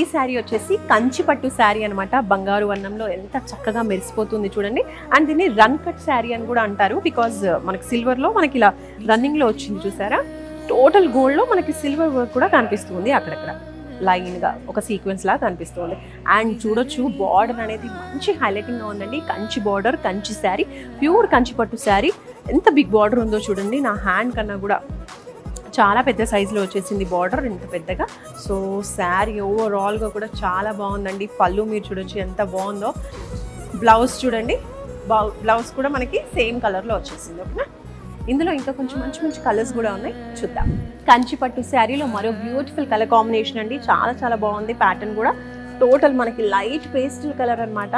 ఈ శారీ వచ్చేసి కంచి పట్టు శారీ అనమాట బంగారు వర్ణంలో ఎంత చక్కగా మెరిసిపోతుంది చూడండి. అండ్ దీన్ని రన్ కట్ శారీ అని కూడా అంటారు. బికాజ్ uh, మనకి సిల్వర్లో మనకి ఇలా రన్నింగ్లో వచ్చింది చూసారా? టోటల్ గోల్డ్లో మనకి సిల్వర్ వర్క్ కూడా కనిపిస్తుంది అక్కడక్కడ. లైన్గా ఒక సీక్వెన్స్ లాగా కనిపిస్తుంది. అండ్ చూడొచ్చు బార్డర్ అనేది మంచి హైలైటింగ్గా ఉందండి. Kanchi border Kanchi saree pure Kanchi పట్టు శారీ. ఎంత బిగ్ బార్డర్ ఉందో చూడండి. నా హ్యాండ్ కన్నా కూడా చాలా పెద్ద సైజులో వచ్చేసింది బార్డర్ ఇంత పెద్దగా. సో శారీ ఓవరాల్గా కూడా చాలా బాగుందండి. పళ్ళు మీరు చూడొచ్చు ఎంత బాగుందో. బ్లౌజ్ చూడండి. బ్లౌజ్ కూడా మనకి సేమ్ కలర్లో వచ్చేసింది ఓకేనా? ఇందులో ఇంకా కొంచెం మంచి మంచి కలర్స్ కూడా ఉన్నాయి. చూద్దాం. కంచి పట్టు శారీలో మరో బ్యూటిఫుల్ కలర్ కాంబినేషన్ అండి. చాలా చాలా బాగుంది ప్యాటర్న్ కూడా. టోటల్ మనకి లైట్ పేస్టల్ కలర్ అన్నమాట.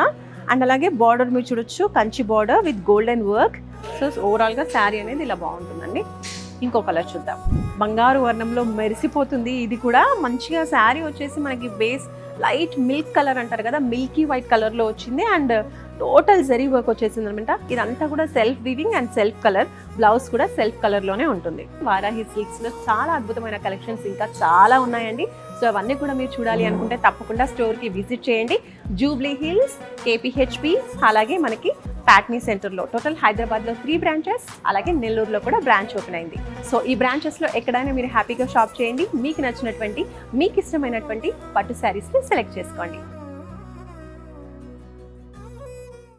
అండ్ అలాగే బార్డర్ మీరు చూడొచ్చు. Kanchi border with golden work so ఓవరాల్గా శారీ అనేది ఇలా బాగుంటుందండి. ఇంకో కలర్ చూద్దాం. బంగారు వర్ణంలో మెరిసిపోతుంది. ఇది కూడా మంచిగా శారీ వచ్చేసి మనకి బేస్ లైట్ మిల్క్ కలర్ అంటారు కదా మిల్కీ వైట్ కలర్లో వచ్చింది. అండ్ టోటల్ జరీ వర్క్ వచ్చేసింది అనమాట. ఇదంతా కూడా self weaving and self colour. Blouse కూడా సెల్ఫ్ కలర్లోనే ఉంటుంది. వారాహి సిల్క్స్లో చాలా అద్భుతమైన కలెక్షన్స్ ఇంకా చాలా ఉన్నాయండి. సో అవన్నీ కూడా మీరు చూడాలి అనుకుంటే తప్పకుండా స్టోర్కి విజిట్ చేయండి. జూబ్లీ హిల్స్ కేపీహెచ్పి అలాగే మనకి ప్యాట్నీ సెంటర్లో. టోటల్ హైదరాబాద్లో త్రీ బ్రాంచెస్ అలాగే నెల్లూరులో కూడా బ్రాంచ్ ఓపెన్ అయింది. సో ఈ బ్రాంచెస్లో ఎక్కడైనా మీరు హ్యాపీగా షాప్ చేయండి. మీకు నచ్చినటువంటి మీకు ఇష్టమైనటువంటి పట్టు శారీస్ని సెలెక్ట్ చేసుకోండి.